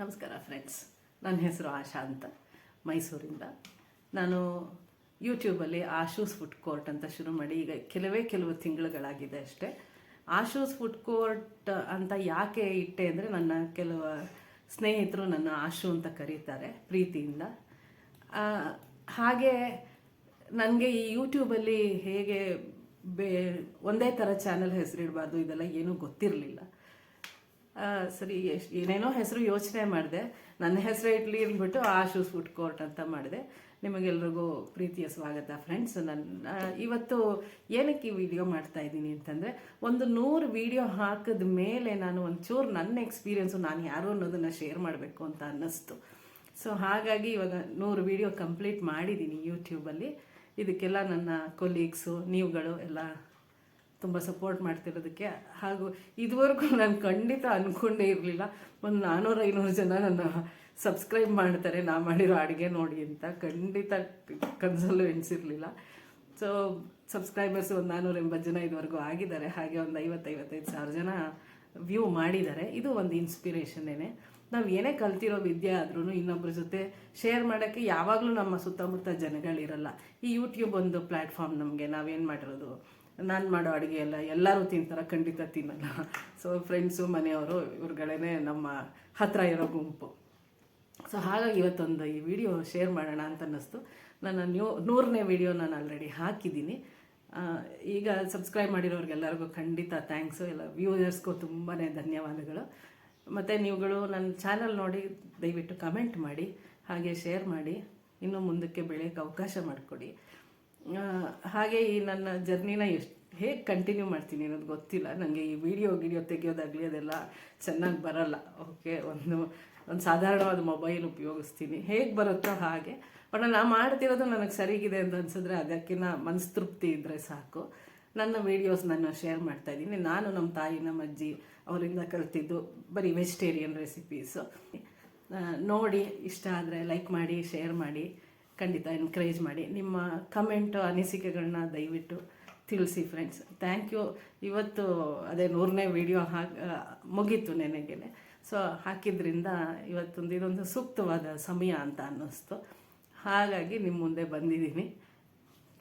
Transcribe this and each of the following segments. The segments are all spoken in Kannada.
ನಮಸ್ಕಾರ ಫ್ರೆಂಡ್ಸ್ ನನ್ನ ಹೆಸರು ಆಶಾ ಅಂತ, ಮೈಸೂರಿಂದ. ನಾನು ಯೂಟ್ಯೂಬಲ್ಲಿ ಆಶೂಸ್ ಫುಡ್ ಕೋರ್ಟ್ ಅಂತ ಶುರು ಮಾಡಿ, ಈಗ ಕೆಲವೇ ಕೆಲವು ತಿಂಗಳುಗಳಾಗಿದೆ ಅಷ್ಟೇ. ಆಶೂಸ್ ಫುಡ್ ಕೋರ್ಟ್ ಅಂತ ಯಾಕೆ ಇಟ್ಟೆ ಅಂದರೆ, ನನ್ನ ಕೆಲವು ಸ್ನೇಹಿತರು ನನ್ನ ಆಶು ಅಂತ ಕರೀತಾರೆ ಪ್ರೀತಿಯಿಂದ. ಹಾಗೆ ನನಗೆ ಈ ಯೂಟ್ಯೂಬಲ್ಲಿ ಹೇಗೆ ಬೇ, ಒಂದೇ ಥರ ಚಾನಲ್ ಹೆಸರಿಡಬಾರ್ದು, ಇದೆಲ್ಲ ಏನೂ ಗೊತ್ತಿರಲಿಲ್ಲ. ಸರಿ ಏನೇನೋ ಹೆಸರು ಯೋಚನೆ ಮಾಡಿದೆ. ನನ್ನ ಹೆಸರು ಇಡ್ಲಿ ಅಂದ್ಬಿಟ್ಟು ಆ ಶೂಸ್ ಫುಡ್ ಕೋರ್ಟ್ ಅಂತ ಮಾಡಿದೆ. ನಿಮಗೆಲ್ರಿಗೂ ಪ್ರೀತಿಯ ಸ್ವಾಗತ ಫ್ರೆಂಡ್ಸ್ ನನ್ನ ಇವತ್ತು ಏನಕ್ಕೆ ಈ ವಿಡಿಯೋ ಮಾಡ್ತಾ ಇದ್ದೀನಿ ಅಂತಂದರೆ, ಒಂದು ನೂರು ವಿಡಿಯೋ ಹಾಕಿದ ಮೇಲೆ ನಾನು ಒಂಚೂರು ನನ್ನ ಎಕ್ಸ್ಪೀರಿಯೆನ್ಸು ನಾನು ಯಾರು ಅನ್ನೋದನ್ನು ಶೇರ್ ಮಾಡಬೇಕು ಅಂತ ಅನ್ನಿಸ್ತು. ಸೊ ಹಾಗಾಗಿ ಇವಾಗ ನೂರು ವಿಡಿಯೋ ಕಂಪ್ಲೀಟ್ ಮಾಡಿದ್ದೀನಿ ಯೂಟ್ಯೂಬಲ್ಲಿ ಇದಕ್ಕೆಲ್ಲ ನನ್ನ ಕೊಲೀಗ್ಸು ನೀವುಗಳು ಎಲ್ಲ ತುಂಬ ಸಪೋರ್ಟ್ ಮಾಡ್ತಿರೋದಕ್ಕೆ. ಹಾಗೂ ಇದುವರೆಗೂ ನಾನು ಖಂಡಿತ ಅಂದ್ಕೊಂಡೇ ಇರಲಿಲ್ಲ. ಒಂದು ನಾನ್ನೂರು ಐನೂರು ಜನ ನನ್ನ ಸಬ್ಸ್ಕ್ರೈಬ್ ಮಾಡ್ತಾರೆ, ನಾ ಮಾಡಿರೋ ಅಡುಗೆ ನೋಡಿ ಅಂತ. ಖಂಡಿತ ಕನಸಲ್ಲೂ ಎಣಿಸಿರಲಿಲ್ಲ. ಸೊ ಸಬ್ಸ್ಕ್ರೈಬರ್ಸ್ ಒಂದು ನಾನ್ನೂರ ಎಂಬತ್ತು ಜನ ಇದುವರೆಗೂ ಆಗಿದ್ದಾರೆ. ಹಾಗೆ ಒಂದು ಐವತ್ತೈವತ್ತೈದು ಸಾವಿರ ಜನ ವ್ಯೂ ಮಾಡಿದ್ದಾರೆ. ಇದು ಒಂದು ಇನ್ಸ್ಪಿರೇಷನ್ನೇ ನಾವು ಏನೇ ಕಲ್ತಿರೋ ವಿದ್ಯೆ ಆದ್ರೂ ಇನ್ನೊಬ್ಬರ ಜೊತೆ ಶೇರ್ ಮಾಡೋಕ್ಕೆ ಯಾವಾಗಲೂ ನಮ್ಮ ಸುತ್ತಮುತ್ತ ಜನಗಳಿರಲ್ಲ. ಈ ಯೂಟ್ಯೂಬ್ ಒಂದು ಪ್ಲ್ಯಾಟ್ಫಾರ್ಮ್ ನಮಗೆ ನಾವೇನು ಮಾಡಿರೋದು? ನಾನು ಮಾಡೋ ಅಡುಗೆ ಎಲ್ಲ ಎಲ್ಲರೂ ತಿಂತಾರೆ, ಖಂಡಿತ ತಿನ್ನಲ್ಲ. ಸೊ ಫ್ರೆಂಡ್ಸು ಮನೆಯವರು ಇವ್ರುಗಳೇ ನಮ್ಮ ಹತ್ತಿರ ಇರೋ ಗುಂಪು. ಸೊ ಹಾಗಾಗಿ ಇವತ್ತೊಂದು ಈ ವಿಡಿಯೋ ಶೇರ್ ಮಾಡೋಣ ಅಂತ ಅನ್ನಿಸ್ತು ನನ್ನ ನ್ಯೂ, ನೂರನೇ ವಿಡಿಯೋ ನಾನು ಆಲ್ರೆಡಿ ಹಾಕಿದ್ದೀನಿ. ಈಗ ಸಬ್ಸ್ಕ್ರೈಬ್ ಮಾಡಿರೋರಿಗೆಲ್ಲರಿಗೂ ಖಂಡಿತ ಥ್ಯಾಂಕ್ಸು ಎಲ್ಲ ವ್ಯೂವರ್ಸ್ಗೂ ತುಂಬಾ ಧನ್ಯವಾದಗಳು. ಮತ್ತು ನೀವುಗಳು ನನ್ನ ಚಾನಲ್ ನೋಡಿ, ದಯವಿಟ್ಟು ಕಮೆಂಟ್ ಮಾಡಿ, ಹಾಗೆ ಶೇರ್ ಮಾಡಿ. ಇನ್ನೂ ಮುಂದಕ್ಕೆ ಬೆಳೆಯೋಕ್ಕೆ ಅವಕಾಶ ಮಾಡಿಕೊಡಿ. ಹಾಗೆ ಈ ನನ್ನ ಜರ್ನಿನ ಎಷ್ಟು ಹೇಗೆ ಕಂಟಿನ್ಯೂ ಮಾಡ್ತೀನಿ ಅನ್ನೋದು ಗೊತ್ತಿಲ್ಲ. ನನಗೆ ಈ ವಿಡಿಯೋ ಗಿಡಿಯೋ ತೆಗಿಯೋದಾಗಲಿ ಅದೆಲ್ಲ ಚೆನ್ನಾಗಿ ಬರಲ್ಲ. ಓಕೆ ಒಂದು ಒಂದು ಸಾಧಾರಣವಾದ ಮೊಬೈಲ್ ಉಪಯೋಗಿಸ್ತೀನಿ. ಹೇಗೆ ಬರುತ್ತೋ ಹಾಗೆ. ಬಟ್ ನಾನು ಮಾಡ್ತಿರೋದು ನನಗೆ ಸರಿಗಿದೆ ಅಂತ ಅನ್ಸಿದ್ರೆ ಅದಕ್ಕಿಂತ ಮನಸ್ತೃಪ್ತಿ ಇದ್ದರೆ ಸಾಕು. ನನ್ನ ವೀಡಿಯೋಸ್ ನಾನು ಶೇರ್ ಮಾಡ್ತಾ ಇದ್ದೀನಿ. ನಾನು ನಮ್ಮ ತಾಯಿ ನಮ್ಮ ಅಜ್ಜಿ ಅವರಿಂದ ಕಲ್ತಿದ್ದು ಬರೀ ವೆಜಿಟೇರಿಯನ್ ರೆಸಿಪೀಸು ನೋಡಿ, ಇಷ್ಟ ಆದರೆ ಲೈಕ್ ಮಾಡಿ ಶೇರ್ ಮಾಡಿ. ಖಂಡಿತ ಎನ್ಕರೇಜ್ ಮಾಡಿ. ನಿಮ್ಮ ಕಮೆಂಟು ಅನಿಸಿಕೆಗಳನ್ನ ದಯವಿಟ್ಟು ತಿಳಿಸಿ ಫ್ರೆಂಡ್ಸ್ ಥ್ಯಾಂಕ್ ಯು ಇವತ್ತು ಅದೇ ನೂರನೇ ವಿಡಿಯೋ ಹಾಕಿ ಮುಗೀತು ನೆನೆಗೆ ಸೊ ಹಾಕಿದ್ರಿಂದ ಇವತ್ತೊಂದು, ಇದೊಂದು ಸೂಕ್ತವಾದ ಸಮಯ ಅಂತ ಅನ್ನಿಸ್ತು. ಹಾಗಾಗಿ ನಿಮ್ಮ ಮುಂದೆ ಬಂದಿದ್ದೀನಿ.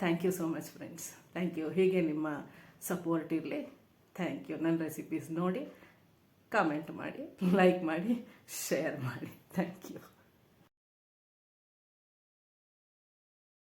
Thank you so much friends thank you ಹೀಗೆ ನಿಮ್ಮ ಸಪೋರ್ಟ್ ಇರಲಿ. ಥ್ಯಾಂಕ್ ಯು ನನ್ನ ರೆಸಿಪೀಸ್ ನೋಡಿ ಕಮೆಂಟ್ ಮಾಡಿ ಲೈಕ್ ಮಾಡಿ ಶೇರ್ ಮಾಡಿ. Thank you